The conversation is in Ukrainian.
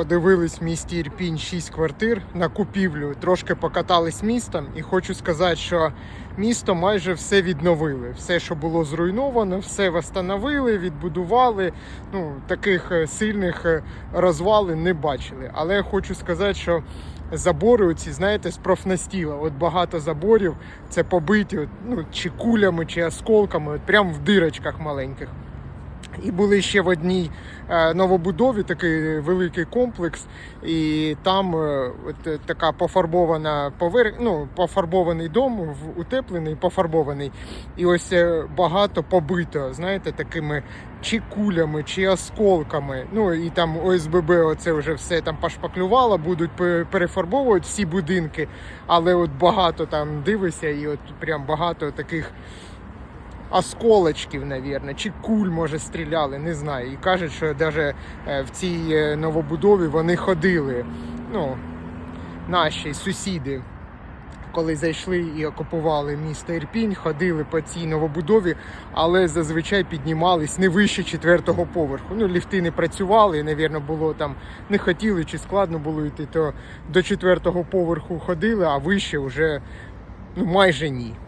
подивились в місті Ірпінь 6 квартир на купівлю, трошки покатались містом, і хочу сказати, що місто майже все відновили. Все, що було зруйновано, все встановили, відбудували. Ну, таких е, сильних е, розвалин не бачили. Але я хочу сказати, що забори, оці, знаєте, з профнастіла. От багато заборів це побиті, от, ну, чи кулями, чи осколками, от прямо в дирочках маленьких. І були ще в одній е, новобудові такий великий комплекс, і там е, от е, така пофарбована повер... ну, пофарбований дом, утеплений, пофарбований. І ось багато побито, знаєте, такими чи кулями, чи осколками. Ну і там ОСББ оце вже все там пошпаклювало, будуть перефарбовувати всі будинки, але от багато там дивишся, і от прям багато таких осколочків, навірно, чи куль, може, стріляли, не знаю. І кажуть, що навіть в цій е, новобудові вони ходили. Ну, наші сусіди, коли зайшли і окупували місто Ірпінь, ходили по цій новобудові, але зазвичай піднімались не вище четвертого поверху. Ну, ліфти не працювали, і, навірно, було там не хотіли чи складно було йти, то до четвертого поверху ходили, а вище вже ну, майже ні.